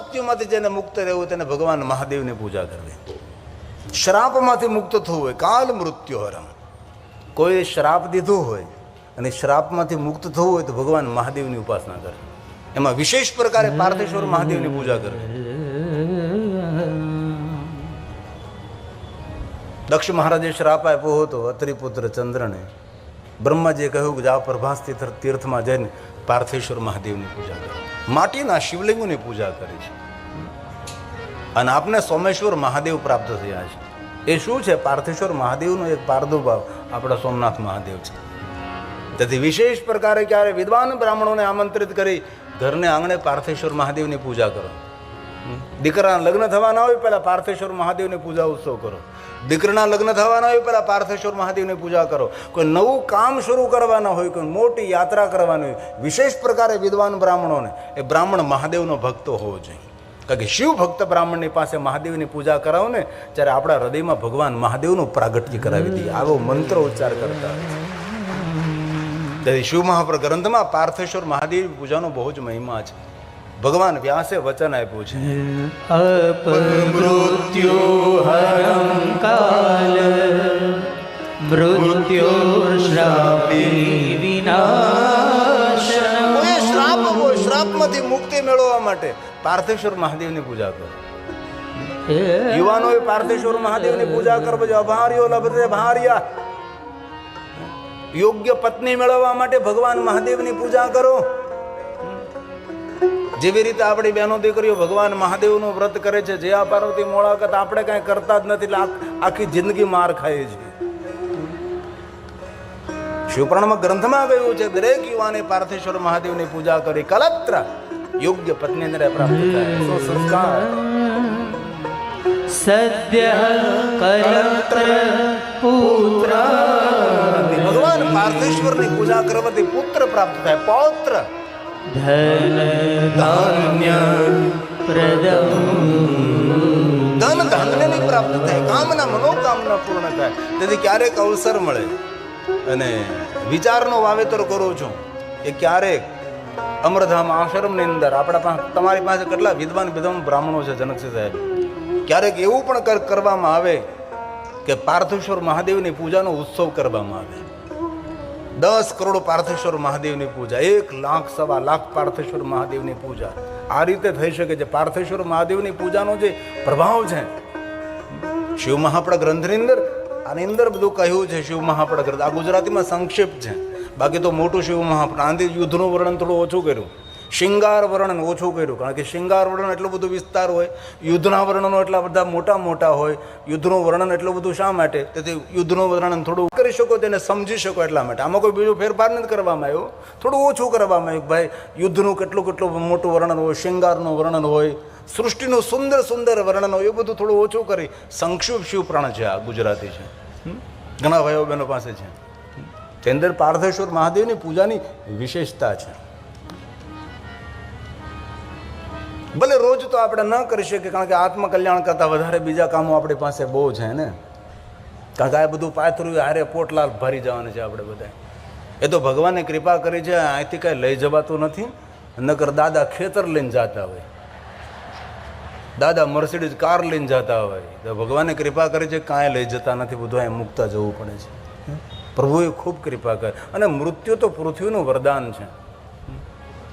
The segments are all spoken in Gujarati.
મૃત્યુમાંથી જેને મુક્ત રહેવું તેને ભગવાન મહાદેવની પૂજા કરવી. શ્રાપમાંથી મુક્ત થવું હોય, કાલ મૃત્યુ કોઈ શ્રાપ દીધો હોય અને શ્રાપમાંથી મુક્ત થવું હોય તો ભગવાન મહાદેવની ઉપાસના કરે. એમાં વિશેષ પ્રકારે પાર્થેશ્વર મહાદેવની પૂજા કરવી દક્ષ મહારાજે શ્રાપ આપ્યો હતો, અત્રિપુત્ર ચંદ્રને. બ્રહ્માજીએ કહ્યું કે જા પ્રભાસ તીર્થમાં જઈને પાર્થેશ્વર મહાદેવની પૂજા કરે માટીના શિવલિંગોની પૂજા કરી છે. અને આપને સોમેશ્વર મહાદેવ પ્રાપ્ત થયા છે. એ શું છે? પાર્થેશ્વર મહાદેવનો એક પારદુભાવ આપણા સોમનાથ મહાદેવ છે. તેથી વિશેષ પ્રકારે ક્યારે વિદ્વાન બ્રાહ્મણોને આમંત્રિત કરી ઘરને આંગણે પાર્થેશ્વર મહાદેવની પૂજા કરો. દીકરાના લગ્ન થવાના હોય પહેલાં પાર્થેશ્વર મહાદેવની પૂજા ઉત્સવ કરો. દીકરાના લગ્ન થવાના હોય પહેલાં પાર્થેશ્વર મહાદેવની પૂજા કરો. કોઈ નવું કામ શરૂ કરવાના હોય, કોઈ મોટી યાત્રા કરવાની હોય, વિશેષ પ્રકારે વિદ્વાન બ્રાહ્મણોને, એ બ્રાહ્મણ મહાદેવનો ભક્તો હોવો જોઈએ. કારણ કે શિવ ભક્ત બ્રાહ્મણની પાસે મહાદેવની પૂજા કરાવો ને ત્યારે આપણા હૃદયમાં ભગવાન મહાદેવનું પ્રાગટ્ય કરાવી દઈએ. આવો મંત્ર ઉચ્ચાર કરતા ત્યારે શિવ મહાપ્ર ગ્રંથમાં પાર્થેશ્વર મહાદેવ પૂજાનો બહુ જ મહિમા છે. ભગવાન વ્યાસે વચન આપ્યું છે. અપમૃત્યુ હરમ કાલ મૃત્યુ શ્રાપી વિનાશ શ્રાપ શ્રાપમાંથી મુક્તિ મેળવવા માટે પાર્થેશ્વર મહાદેવની પૂજા કરો. યુવાનોએ પાર્થેશ્વર મહાદેવની પૂજા કરવા જોઈએ ભાર્યો લભતે ભાર્યા. યોગ્ય પત્ની મેળવવા માટે ભગવાન મહાદેવની પૂજા કરો. જેવી રીતે આપણી બહેનો દીકરીઓ ભગવાન મહાદેવનું વ્રત કરે છે જે આ પાર્વતી મોળાવકત આપણે કાંઈ કરતા જ નથી આખી જિંદગી માર ખાઈએ છીએ. શિવપુરાણમાં ગ્રંથમાં ગયું છે દરેક યુવાને પાર્થેશ્વર મહાદેવની પૂજા કરી કલત્ર યોગ્ય પત્ની પ્રાપ્ત થાય. સંસ્કાર. સદ્ય કલત્ર પુત્ર. ભગવાન પાર્થેશ્વરની પૂજા કરવાથી પુત્ર પ્રાપ્ત થાય. પૌત્ર. ધન ધાન્ય પ્રદમ ધન ધાન્યની પ્રાપ્ત થાય કામના મનોકામના પૂર્ણ થાય તેથી ક્યારેક અવસર મળે અને વિચારનો વાવેતર કરું છું એ ક્યારેક અમરધામ આશ્રમની અંદર આપણા પાસે તમારી પાસે કેટલા વિદ્વાન વિદ્વાન બ્રાહ્મણો છે જનકસિંહ સાહેબ? ક્યારેક એવું પણ કરવામાં આવે કે પાર્થેશ્વર મહાદેવની પૂજાનો ઉત્સવ કરવામાં આવે. દસ કરોડ પાર્થેશ્વર મહાદેવની પૂજા, એક લાખ, સવા લાખ પાર્થેશ્વર મહાદેવની પૂજા. આ રીતે થઈ શકે છે. પાર્થેશ્વર મહાદેવની પૂજાનો જે પ્રભાવ છે, શિવ મહાપડા ગ્રંથની અંદર, આની અંદર બધું કહ્યું છે શિવ મહાપડા ગ્રંથ. આ ગુજરાતીમાં સંક્ષિપ્ત છે. બાકી તો મોટું શિવ મહાપડા આંધી યુદ્ધનું વર્ણન થોડું ઓછું કર્યું. શિંગાર વર્ણન ઓછું કર્યું. કારણ કે શિંગાર વર્ણન એટલો બધો વિસ્તાર હોય, યુદ્ધના વર્ણનો એટલા બધા મોટા મોટા હોય, યુદ્ધનું વર્ણન એટલું બધું શા માટે? તેથી યુદ્ધનું વર્ણન થોડું કરી શકો તેને સમજી શકો એટલા માટે. આમાં કોઈ બીજો ફેરફાર નથી કરવામાં આવ્યો. થોડું ઓછું કરવામાં આવ્યું ભાઈ, યુદ્ધનું કેટલું કેટલું મોટું વર્ણન હોય, શિંગારનું વર્ણન હોય, સૃષ્ટિનું સુંદર સુંદર વર્ણન હોય, એ બધું થોડું ઓછું કરી. સંક્ષિપ્ત શિવપ્રાણ છે આ ગુજરાતી છે? ઘણા ભાઈઓ બહેનો પાસે છે. તેની અંદર પાર્થેશ્વર મહાદેવની પૂજાની વિશેષતા છે. ભલે રોજ તો આપણે ન કરી શકીએ, કારણ કે આત્મકલ્યાણ કરતાં વધારે બીજા કામો આપણી પાસે બહુ છે ને? કારણ કે આ બધું પાથરું હારે પોટલાલ ભરી જવાનું છે આપણે બધા એ તો ભગવાને કૃપા કરી છે, અહીંથી કાંઈ લઈ જવાતું નથી, નકર દાદા ખેતર લઈને જતા હોય. દાદા મર્સિડીઝ કાર લઈને જતા હોય. તો ભગવાને કૃપા કરી છે, કાંઈ લઈ જતા નથી, બધું અહીં મૂકતા જવું પડે છે. પ્રભુએ ખૂબ કૃપા કરી. અને મૃત્યુ તો પૃથ્વીનું વરદાન છે.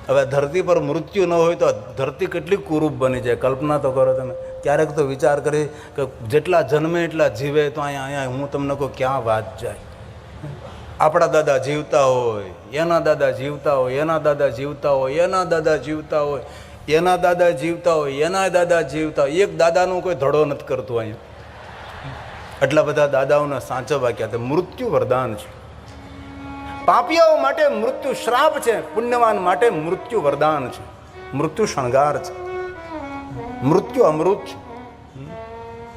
હવે ધરતી પર મૃત્યુ ન હોય તો ધરતી કેટલી કુરૂપ બની જાય? કલ્પના તો કરો તમે. ક્યારેક તો વિચાર કરી કે જેટલા જન્મે એટલા જીવે, તો અહીંયા અહીંયા હું તમને કહું, ક્યાં વાત જાય? આપણા દાદા જીવતા હોય, એના દાદા જીવતા હોય, એના દાદા જીવતા હોય, એના દાદા જીવતા હોય, એના દાદા જીવતા હોય, એના દાદા જીવતા હોય. એક દાદાનું કોઈ ધડો નથી કરતું અહીંયા. આટલા બધા દાદાઓના સાચવવા ક્યાં મૃત્યુ વરદાન છે. પાપીઓ માટે મૃત્યુ શ્રાપ છે, પુણ્યવાન માટે મૃત્યુ વરદાન છે. મૃત્યુ શણગાર છે. મૃત્યુ અમૃત છે.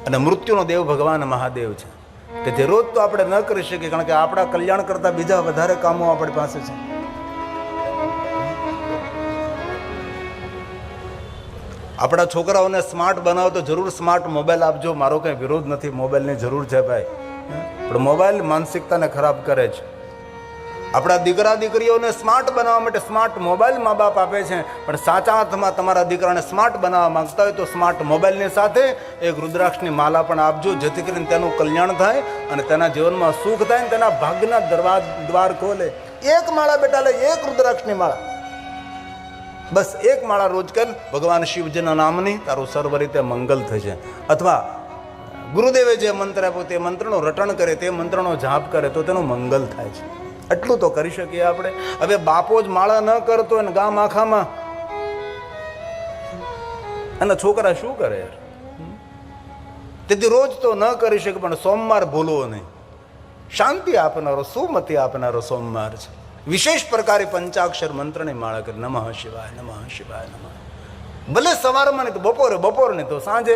અને મૃત્યુનો દેવ ભગવાન મહાદેવ છે. તેથી રોજ તો આપણે ન કરી શકીએ, કારણ કે આપણા કલ્યાણ કરતાં બીજા વધારે કામો આપણી પાસે છે. આપણા છોકરાઓને સ્માર્ટ બનાવો તો જરૂર સ્માર્ટ મોબાઈલ આપજો. મારો કંઈ વિરોધ નથી, મોબાઈલની જરૂર છે ભાઈ. પણ મોબાઈલ માનસિકતાને ખરાબ કરે છે. આપણા દીકરા દીકરીઓને સ્માર્ટ બનાવવા માટે સ્માર્ટ મોબાઈલ મા બાપ આપે છે. પણ સાચા અર્થમાં તમારા દીકરાને સ્માર્ટ બનાવવા માંગતા હોય તો સ્માર્ટ મોબાઈલની સાથે એક રુદ્રાક્ષની માલા પણ આપજો. જેથી કરીને તેનું કલ્યાણ થાય અને તેના જીવનમાં સુખ થાય અને તેના ભાગ્યના દરવાજ, દ્વાર ખોલે. એક માળા બેટા લે, એક રુદ્રાક્ષની માળા. બસ એક માળા રોજ કર. ભગવાન શિવજીના નામની તારું સર્વ રીતે મંગલ થશે. અથવા ગુરુદેવે જે મંત્ર આપ્યો તે મંત્રનું રટણ કરે, તે મંત્રનો જાપ કરે તો તેનું મંગલ થાય છે. એટલું તો કરી શકીએ આપણે. હવે બાપો જ માળા ન કરતો ને ગામ આખામાં. અને છોકરા શું કરે તેથી રોજ તો ન કરી શકે, પણ સોમવાર ભૂલવો નહીં. શાંતિ આપનારો, સુમતિ આપનારો સોમવાર છે. વિશેષ પ્રકારે પંચાક્ષર મંત્રની માળા કરી, નમઃ શિવાય નમઃ શિવાય, નમઃ. ભલે સવારમાં નહીં તો બપોરે બપોર નહીં તો સાંજે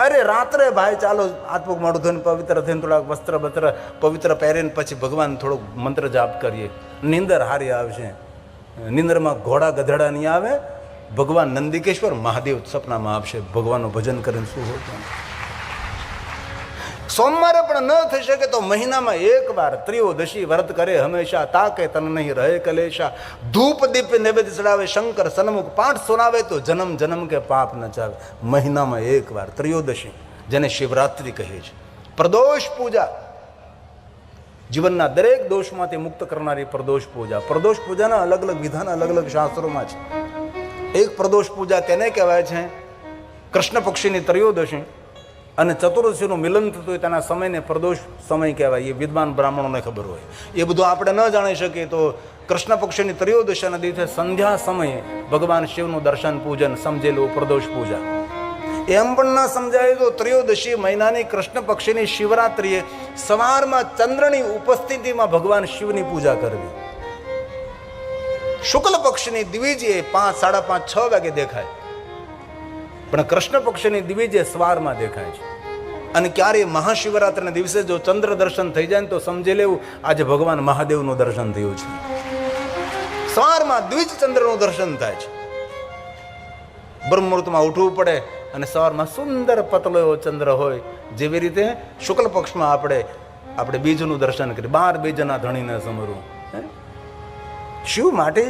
અરે રાત્રે ભાઈ, ચાલો આત્મક મોઢું ધોઈને પવિત્ર થઈને થોડાક વસ્ત્ર બસ્ત્ર પવિત્ર પહેરીને પછી ભગવાન થોડુંક મંત્ર જાપ કરીએ. નિંદર હારી આવશે. નિંદરમાં ઘોડા ગધેડા નહીં આવે. ભગવાન નંદિકેશ્વર મહાદેવ સપનામાં આવશે ભગવાનનું ભજન કરીને શું હોય? સોમવારે પણ ન થઈ શકે તો મહિનામાં એકવાર ત્રિયોદશી વ્રત કરે હંમેશા, તાકે તન નહીં રહે કલેશા. ધૂપ દીપ નૈવેદ્ય ચડાવે, શંકર સન્મુખ પાઠ સુનાવે તો જન્મ જન્મ કે પાપ ન ચાવે મહિનામાં એકવાર ત્રિયોદશી, જેને શિવરાત્રિ કહે છે. પ્રદોષ પૂજા. જીવનના દરેક દોષમાંથી મુક્ત કરનારી પ્રદોષ પૂજા. પ્રદોષ પૂજાના અલગ અલગ વિધાન અલગ અલગ શાસ્ત્રોમાં છે. એક પ્રદોષ પૂજા તેને કહેવાય છે કૃષ્ણ પક્ષીની ત્રયોદશી. અને ચતુર્દશીનું મિલન થતું હોય તેના સમયને પ્રદોષ સમય કહેવાય, એ વિદ્વાન બ્રાહ્મણોને ખબર હોય. એ બધું આપણે ન જાણી શકીએ તો કૃષ્ણ પક્ષીની ત્રયોદશીના દિવસે સંધ્યા સમયે ભગવાન શિવનું દર્શન, પૂજન, સમજેલું પ્રદોષ પૂજા. એમ પણ ના સમજાય તો ત્રયોદશી મહિનાની કૃષ્ણ પક્ષીની શિવરાત્રિએ સવારમાં ચંદ્રની ઉપસ્થિતિમાં ભગવાન શિવની પૂજા કરવી. શુક્લ પક્ષની દ્વિજીએ પાંચ, સાડા પાંચ, છ વાગે દેખાય. પણ કૃષ્ણ પક્ષની દ્વિજે સવારમાં દેખાય છે. અને ક્યારે મહાશિવરાત્રિના દિવસે જો ચંદ્ર દર્શન થઈ જાય ને તો સમજી લેવું, આજે ભગવાન મહાદેવનું દર્શન થયું છે. સવારમાં દ્વિજ ચંદ્રનું દર્શન થાય છે. બ્રહ્મુહૂર્તમાં ઉઠવું પડે અને સવારમાં સુંદર પતલો એવો ચંદ્ર હોય, જેવી રીતે શુક્લ પક્ષમાં આપણે આપણે બીજનું દર્શન કરીએ બાર બીજના ધણીને સમરવું? શિવ માટે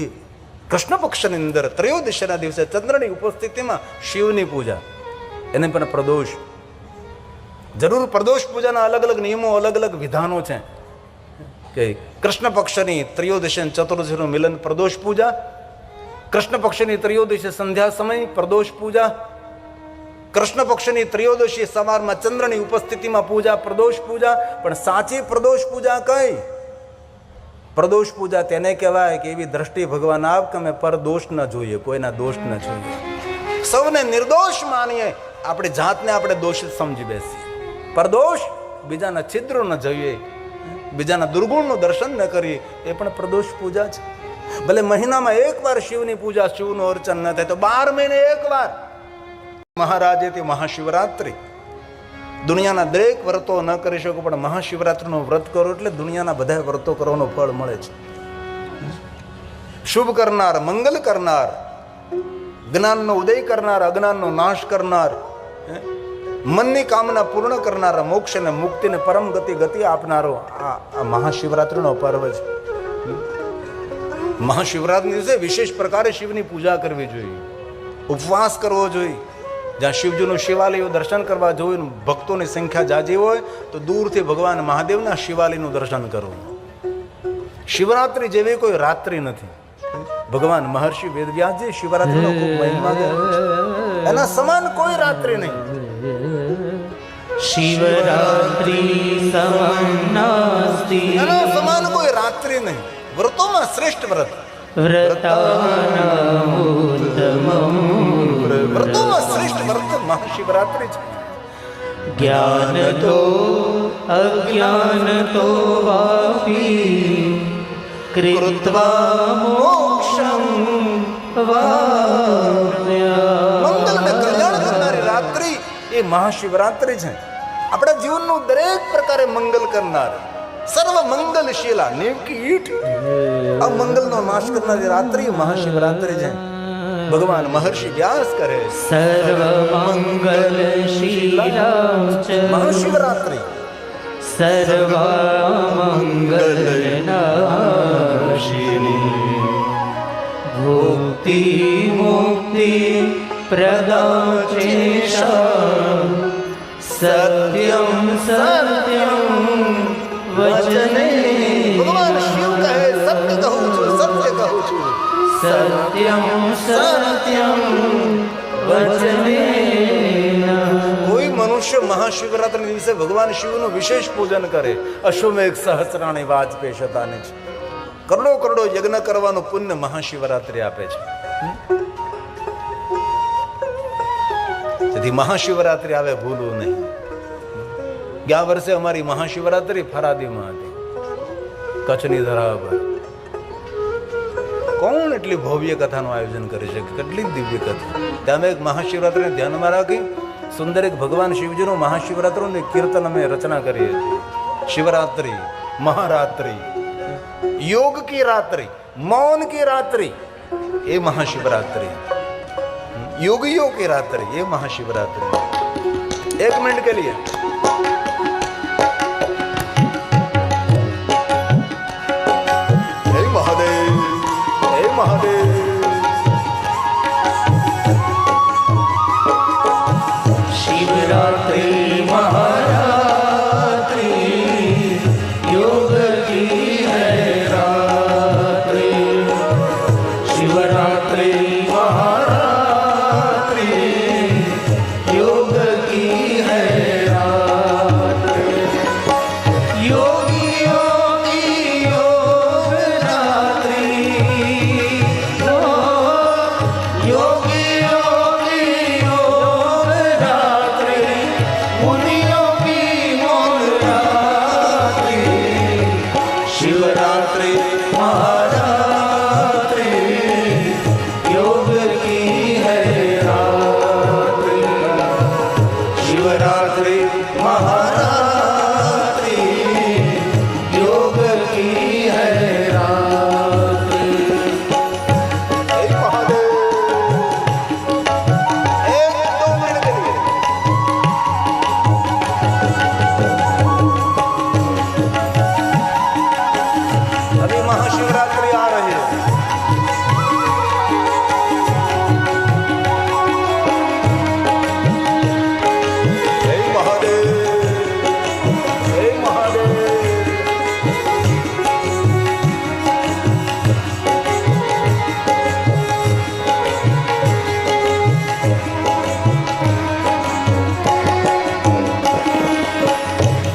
એ કૃષ્ણ પક્ષની અંદર ત્રયોદશીના દિવસે ચંદ્રની ઉપસ્થિતિમાં શિવની પૂજા. એને પણ પ્રદોષ. જરૂર પ્રદોષ પૂજાના અલગ અલગ નિયમો, અલગ અલગ વિધાનો છે. કે કૃષ્ણ પક્ષની ત્રયોદશી ચતુર્દશીનું મિલન પ્રદોષ પૂજા કૃષ્ણ પક્ષની ત્રયોદશી સંધ્યા સમય પ્રદોષ પૂજા કૃષ્ણ પક્ષની ત્રયોદશી સવારમાં ચંદ્રની ઉપસ્થિતિમાં પૂજા પ્રદોષ પૂજા, પણ સાચી પ્રદોષ પૂજા કઈ? પ્રદોષ પૂજા તેને કહેવાય કે એવી દ્રષ્ટિ ભગવાન આપ કે અમે પરદોષ ન જોઈએ, કોઈના દોષ ન જોઈએ. સૌને નિર્દોષ માનીએ, આપણે જાતને આપણે દોષિત સમજી બેસીએ. પરદોષ બીજાના છિદ્રો ન જોઈએ, બીજાના દુર્ગુણનું દર્શન ન કરીએ, એ પણ પ્રદોષ પૂજા છે. ભલે મહિનામાં એકવાર શિવની પૂજા, શિવનું અર્ચન ન થાય, તો બાર મહિને એકવાર મહારાજે તે મહાશિવરાત્રિ દુનિયાના દરેક વ્રતો ન કરી શકો, પણ મહાશિવરાત્રિનું વ્રત કરો એટલે દુનિયાના બધા વ્રતો કરવાનું ફળ મળે છે. શુભ કરનાર, મંગલ કરનાર, જ્ઞાનનો ઉદય કરનાર, અજ્ઞાનનો નાશ કરનાર? મનની કામના પૂર્ણ કરનાર, મોક્ષ અને મુક્તિને પરમ ગતિ ગતિ આપનારો આ આ મહાશિવરાત્રિનો પર્વ છે. મહાશિવરાત્રિ દિવસે વિશેષ પ્રકારે શિવની પૂજા કરવી જોઈએ. ઉપવાસ કરવો જોઈએ. જ્યાં શિવજીનું શિવાલયનું દર્શન કરવા જોઈએ ભક્તોની સંખ્યા જાજી હોય તો દૂરથી ભગવાન મહાદેવના શિવાલયનું દર્શન કરવું. શિવરાત્રિ જેવી કોઈ રાત્રિ નથી. ભગવાન મહર્ષિ વેદવ્યાસજી શિવરાત્રિનો ખૂબ મહિમા એના સમાન કોઈ રાત્રિ નહીં. શિવરાત્રિ એના સમાન કોઈ રાત્રિ નહીં. વ્રતોમાં શ્રેષ્ઠ વ્રત. વ્રતાનામુત્તમં વ્રત જ્ઞાન તો અજ્ઞાન તો વાપી. કૃત્વા મોક્ષમ મંગલ અને કલ્યાણ કરનારી રાત્રિ એ મહાશિવરાત્રિ છે. આપણા જીવનનું દરેક પ્રકારે મંગલ કરનાર સર્વ મંગલશીલા નેવકી ઈટ આ મંગલનો નાશ કરનારી રાત્રિ મહાશિવરાત્રિ છે. ભગવાન મહર્ષિ વ્યાસ કરે. સર્વ મંગલ મહાશિવરાત્રિ. સર્વ મંગલ ભુક્તિ મુક્તિ પ્રદાચેશા. સત્યમ સત્યમ વચને. ભગવાન સત્યમ સત્યમ, વચને મનુષ્ય મહાશિવરાત્રિના દિવસે ભગવાન શિવનું વિશેષ પૂજન કરે, અશ્વમેઘ સહસ્રાણી વાજપેય શતાને છે કરોડો કરોડો યજ્ઞ કરવાનું પુણ્ય મહાશિવરાત્રિ આપે છે. તેથી મહાશિવરાત્રિ આવે ભૂલવું નહીં. ગયા વર્ષે અમારી મહાશિવરાત્રિ ફરાદીમાં હતી. કચ્છની ધરા કોણ એટલી ભવ્ય કથાનું આયોજન કરી શકે કેટલી દિવ્ય કથા? ત્યાં એક મહાશિવરાત્રિને ધ્યાનમાં રાખી સુંદર એક ભગવાન શિવજીનું મહાશિવરાત્રિનું કીર્તન અમે રચના કરીએ છીએ. શિવરાત્રિ, મહારાત્રિ, યોગ કી રાત્રિ, મૌન કી રાત્રિ, એ મહાશિવરાત્રિ. યોગીઓ કી રાત્રિ, એ મહાશિવરાત્રિ. એક મિનિટ કે લીએ পাহাড়ে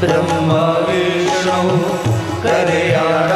બ્રહ્મા વિષ્ણુ કર્યા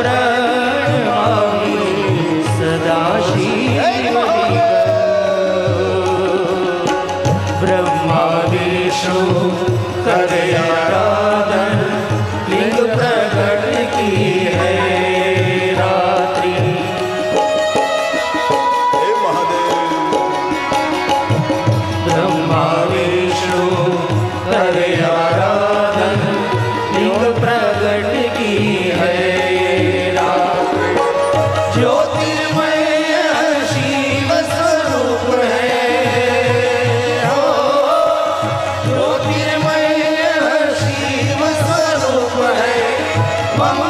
પ્રણ Mama.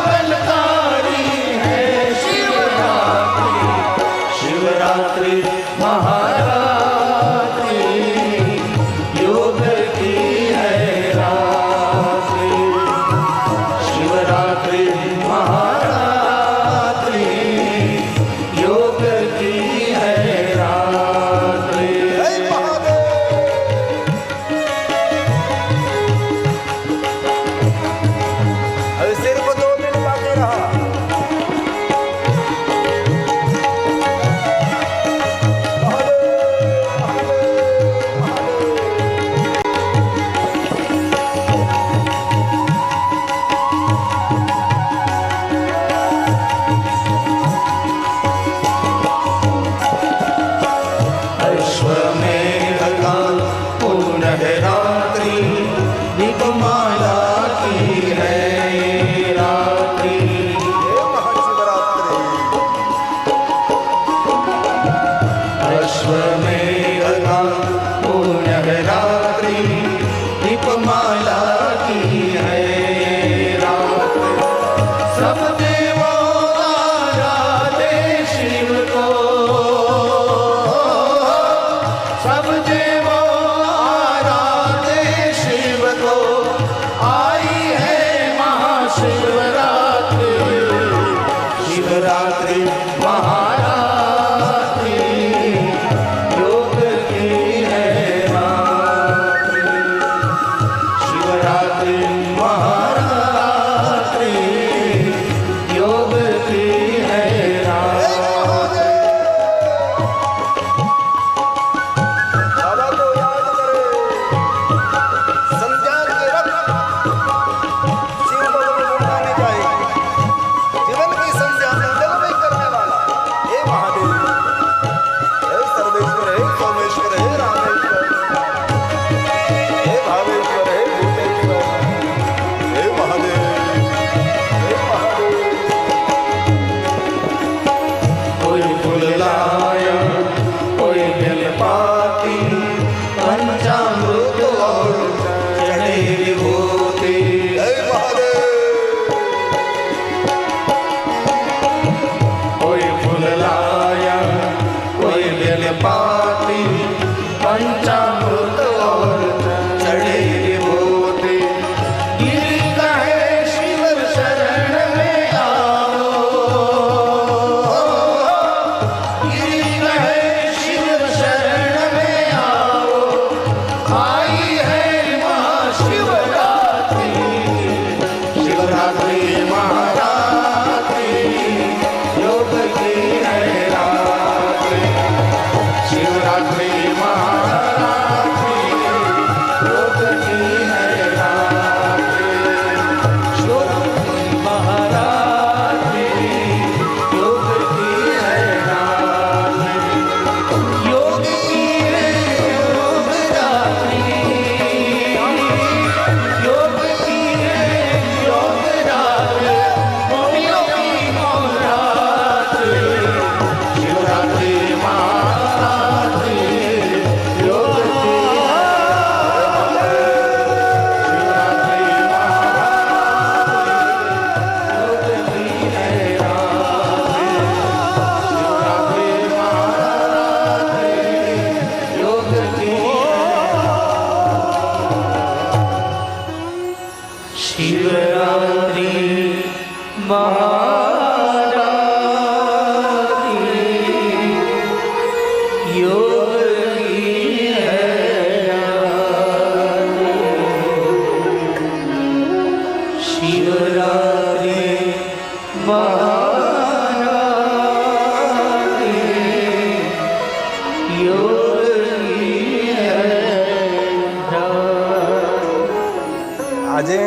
આજે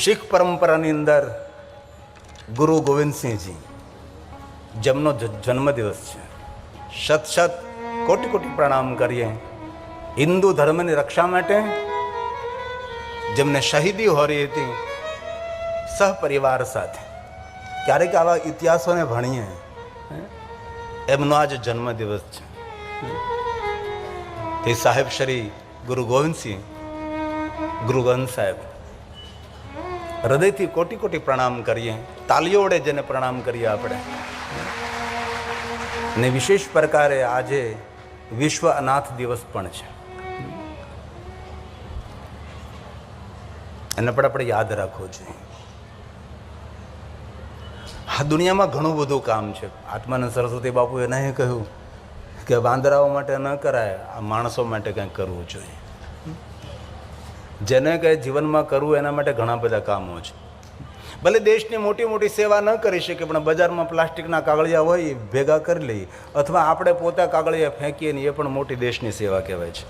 શીખ પરંપરાની અંદર ગુરુ ગોવિંદસિંહજી જેમનો જન્મદિવસ છે. શત શત કોટી કોટી પ્રણામ કરીએ હિન્દુ ધર્મની રક્ષા માટે જેમને શહીદી હોરી હતી સહપરિવાર સાથે. ક્યારેક આવા ઇતિહાસોને ભણીએ, એમનો આજ જન્મદિવસ છે. તે સાહેબ શ્રી ગુરુ ગોવિંદસિંહ ગુરુ ગોવિંદ સાહેબ. હૃદયથી કોટી કોટી પ્રણામ કરીએ તાલીઓ વડે જેને પ્રણામ કરીએ આપણે. ને વિશેષ પ્રકારે આજે વિશ્વ અનાથ દિવસ પણ છે. એને પણ આપણે યાદ રાખવું જોઈએ. આ દુનિયામાં ઘણું બધું કામ છે. આત્માને સરસ્વતી બાપુએ નહીં કહ્યું કે વાંદરાઓ માટે ન કરાય, આ માણસો માટે કંઈક કરવું જોઈએ. જેને કંઈ જીવનમાં કરવું એના માટે ઘણા બધા કામો છે. ભલે દેશની મોટી મોટી સેવા ન કરી શકે, પણ બજારમાં પ્લાસ્ટિકના કાગળિયા હોય એ ભેગા કરી લઈએ. અથવા આપણે પોતા કાગળિયા ફેંકીએ ને એ પણ મોટી દેશની સેવા કહેવાય છે.